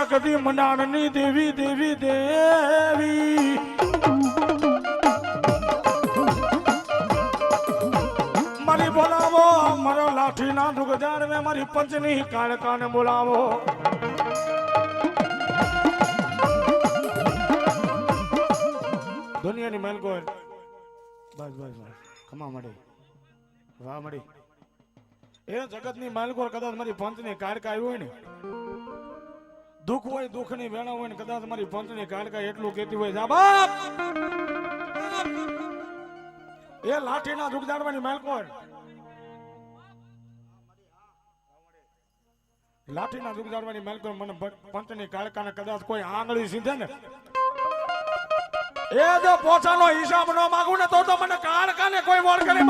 મંડાણની દેવી દેવી દેવી. મારી બોલાવો, મારો લાઠી ના દુગજાર મેં મારી પંચની કાળકાને બોલાવો. દુનિયાની મેલકોર બસ બસ બસ. ખમા મળી. વાહ મળી. એ જગતની માલકોર કદાચ મારી પંચની કાળકા આવ્યું હોય ને. દુઃખ હોય, દુઃખની વેણા હોય ને કદાચ મારી પંચની કાળકા એટલું કેતી હોય બાપ! એ લાઠીના દુઃખ જાણવાની મેલકોર લાઠી ના દુઃખ જાણવાની માલકોર મને પ- કાળકા ને કદાચ કોઈ આંગળી સીધે ને. એ જો પોતાનો હિસાબ ન માગું ને તો તો મને કાળકાને કોઈ વળ કરે